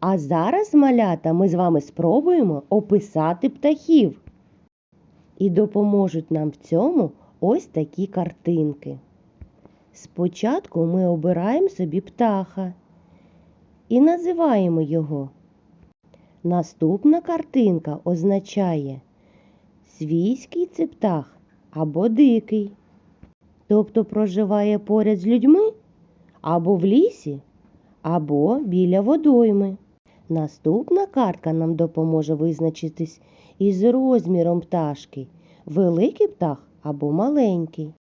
А зараз, малята, ми з вами спробуємо описати птахів. І допоможуть нам в цьому ось такі картинки. Спочатку ми обираємо собі птаха і називаємо його. Наступна картинка означає свійський це птах або дикий, тобто проживає поряд з людьми або в лісі, або біля водойми. Наступна картка нам допоможе визначитись із розміром пташки великий птах або маленький.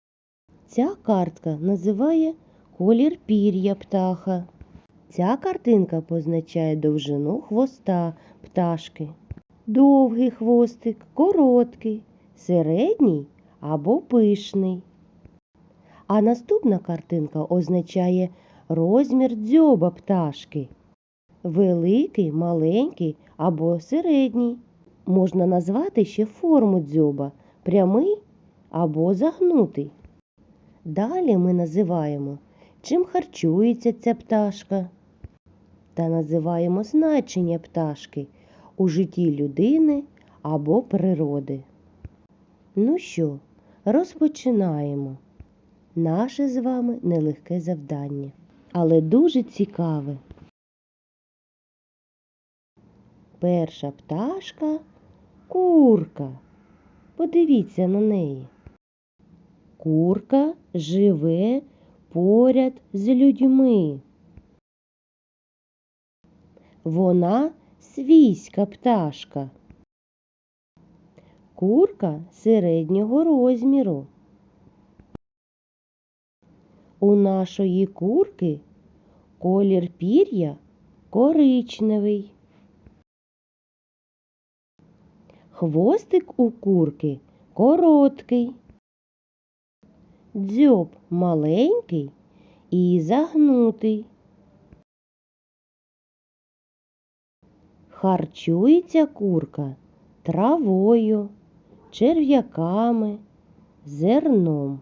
Ця картка називає колір пір'я птаха. Ця картинка позначає довжину хвоста пташки. Довгий хвостик, короткий, середній або пишний. А наступна картинка означає розмір дзьоба пташки. Великий, маленький або середній. Можна назвати ще форму дзьоба прямий або загнутий. Далі ми називаємо, чим харчується ця пташка, та називаємо значення пташки у житті людини або природи. Ну що, розпочинаємо. Наше з вами нелегке завдання, але дуже цікаве. Перша пташка курка. Подивіться на неї. Курка живе поряд з людьми. Вона свійська пташка. Курка середнього розміру. У нашої курки колір пір'я коричневий. Хвостик у курки короткий. Дзьоб маленький і загнутий. Харчується курка травою, черв'яками, зерном.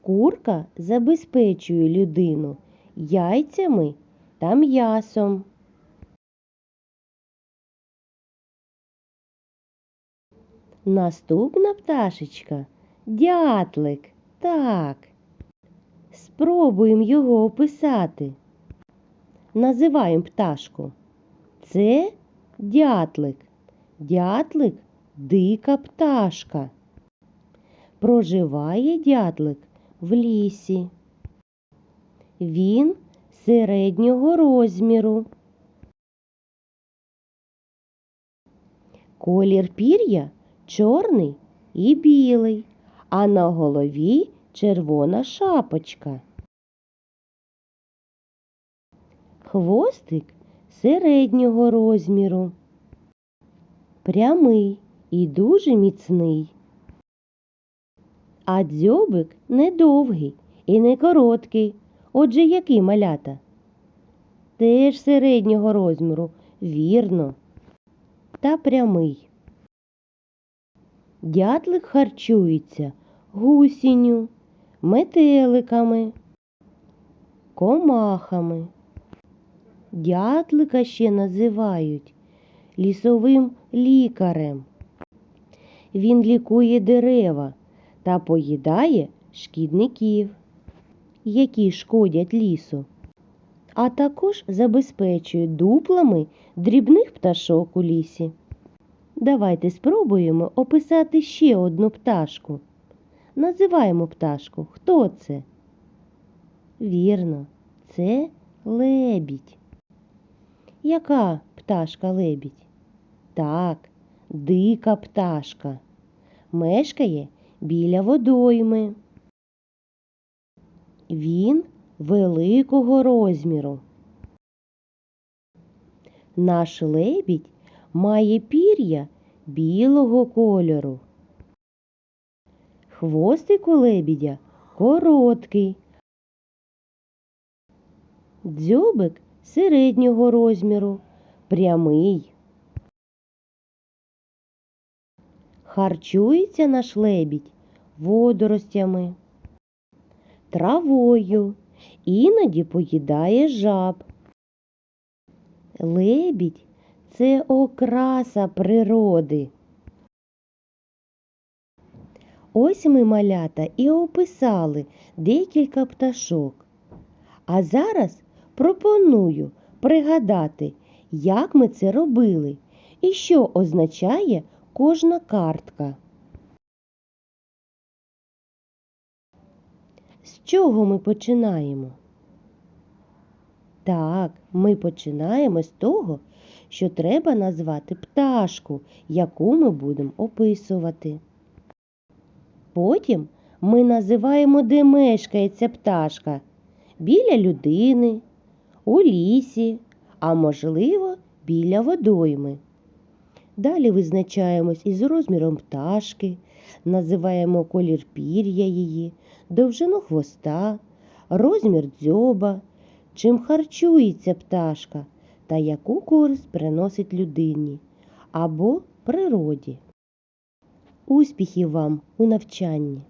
Курка забезпечує людину яйцями та м'ясом. Наступна пташечка дятлик. Так. Спробуємо його описати. Називаємо пташку. Це дятлик. Дятлик дика пташка. Проживає дятлик в лісі. Він середнього розміру. Колір пір'я чорний і білий, а на голові червона шапочка. Хвостик середнього розміру, прямий і дуже міцний. А дзьобик не довгий і не короткий. Отже, який малята? Теж середнього розміру, вірно, та прямий. Дятлик харчується гусінню, метеликами, комахами. Дятлика ще називають лісовим лікарем. Він лікує дерева та поїдає шкідників, які шкодять лісу, а також забезпечує дуплами дрібних пташок у лісі. Давайте спробуємо описати ще одну пташку. Називаємо пташку. Хто це? Вірно, це лебідь. Яка пташка лебідь? Так, дика пташка. Мешкає біля водойми. Він великого розміру. Наш лебідь має пір'я білого кольору. Хвостик у лебідя короткий. Дзьобик середнього розміру, прямий. Харчується наш лебідь водоростями, травою іноді поїдає жаб. Лебідь це окраса природи. Ось ми малята і описали декілька пташок. А зараз пропоную пригадати, як ми це робили і що означає кожна картка. З чого ми починаємо? Так, ми починаємо з того, що треба назвати пташку, яку ми будемо описувати. Потім ми називаємо, де мешкає ця пташка біля людини, у лісі, а можливо, біля водойми. Далі визначаємось із розміром пташки, називаємо колір пір'я її, довжину хвоста, розмір дзьоба, чим харчується пташка та яку користь приносить людині або природі. Успіхів вам у навчанні!